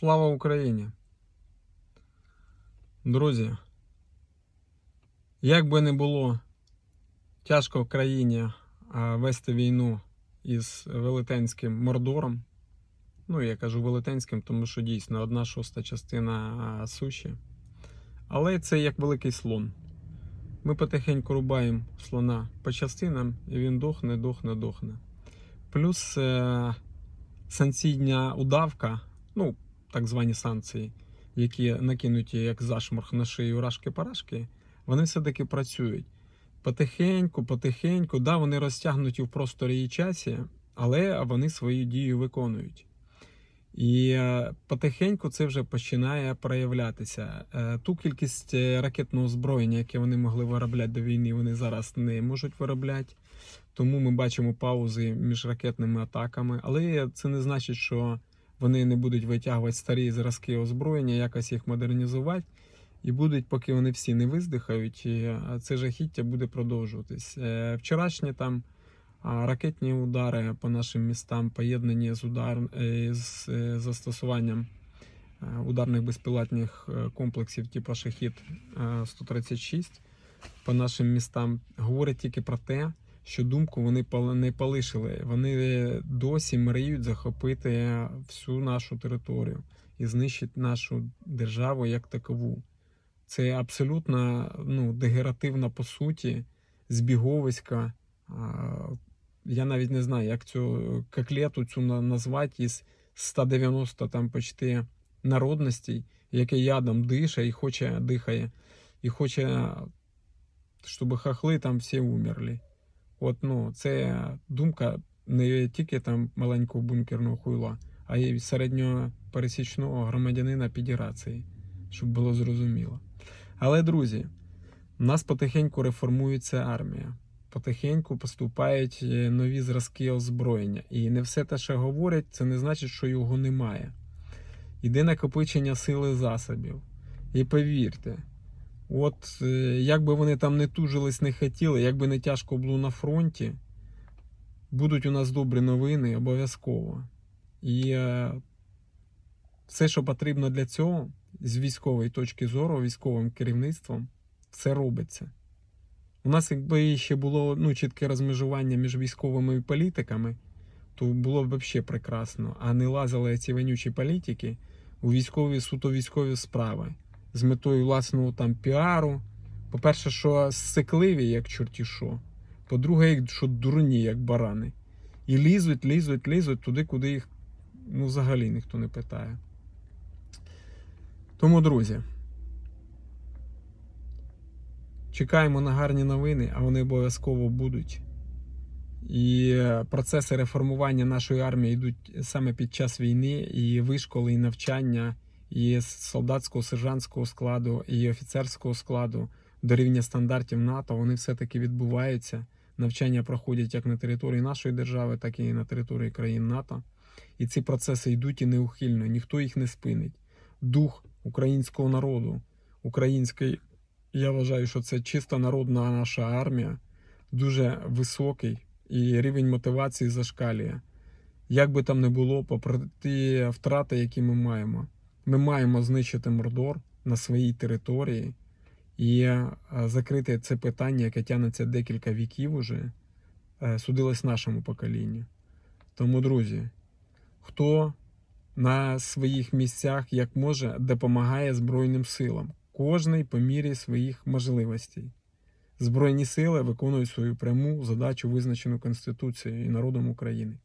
Слава Україні! Друзі, як би не було тяжко в країні вести війну із велетенським мордором, ну я кажу велетенським, тому що дійсно одна шоста частина суші. Але це як великий слон. Ми потихеньку рубаємо слона по частинам, і він дохне, дохне, дохне. Плюс е- санкційна удавка, ну, так звані санкції, які накинуті як зашморг на шию рашки-парашки, вони все-таки працюють. Потихеньку, потихеньку, да, вони розтягнуті в просторі і часі, але вони свою дію виконують. І е, потихеньку це вже починає проявлятися. Е, Ту кількість е, ракетного озброєння, яке вони могли виробляти до війни, вони зараз не можуть виробляти. Тому ми бачимо паузи між ракетними атаками. Але це не значить, що вони не будуть витягувати старі зразки озброєння, якось їх модернізувати. І будуть, поки вони всі не виздихають, е, це жахіття буде продовжуватись. Е, Вчорашні там ракетні удари по нашим містам, поєднані з удар е, з застосуванням ударних безпілотних комплексів, типу Шахід 136 по нашим містам, говорять тільки про те, що думку вони не полишили. Вони досі мріють захопити всю нашу територію і знищити нашу державу як такову. Це абсолютно ну, дегеративна по суті, збіговиська. Я навіть не знаю, як цю коклету цю назвати із 190 там почти народностей, яке ядом дише і хоче дихає, і хоче, щоб хахли там всі умерли. От ну, це думка не тільки там маленького бункерного хуйла, а й середньопересічного громадянина Федерації, щоб було зрозуміло. Але, друзі, у нас потихеньку реформується армія. Потихеньку поступають е, нові зразки озброєння. І не все те, що говорять, це не значить, що його немає. Іде накопичення сили засобів. І повірте, от е, як би вони там не тужились, не хотіли, як би не тяжко було на фронті, будуть у нас добрі новини обов'язково. І е, все, що потрібно для цього, з військової точки зору, військовим керівництвом, все робиться. У нас, якби ще було ну, чітке розмежування між військовими і політиками, то було б взагалі прекрасно. А не лазили ці вонючі політики у військові суто військові справи з метою власного там піару. По-перше, що сикливі, як чорті що. По-друге, що дурні, як барани. І лізуть, лізуть, лізуть туди, куди їх ну, взагалі ніхто не питає. Тому, друзі, чекаємо на гарні новини, а вони обов'язково будуть. І процеси реформування нашої армії йдуть саме під час війни, і вишколи, і навчання, і солдатського, сержантського складу, і офіцерського складу до рівня стандартів НАТО. Вони все-таки відбуваються. Навчання проходять як на території нашої держави, так і на території країн НАТО. І ці процеси йдуть і неухильно, ніхто їх не спинить. Дух українського народу, український, я вважаю, що це чисто народна наша армія, дуже високий, і рівень мотивації зашкалює. Як би там не було, попри ті втрати, які ми маємо, ми маємо знищити Мордор на своїй території і е, закрити це питання, яке тягнеться декілька віків уже, е, судилось нашому поколінню. Тому, друзі, хто на своїх місцях як може допомагає Збройним силам, кожний по мірі своїх можливостей. Збройні сили виконують свою пряму задачу, визначену Конституцією і народом України.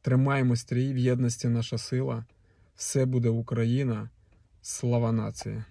Тримаємо стрій в єдності наша сила. Все буде Україна. Слава нації!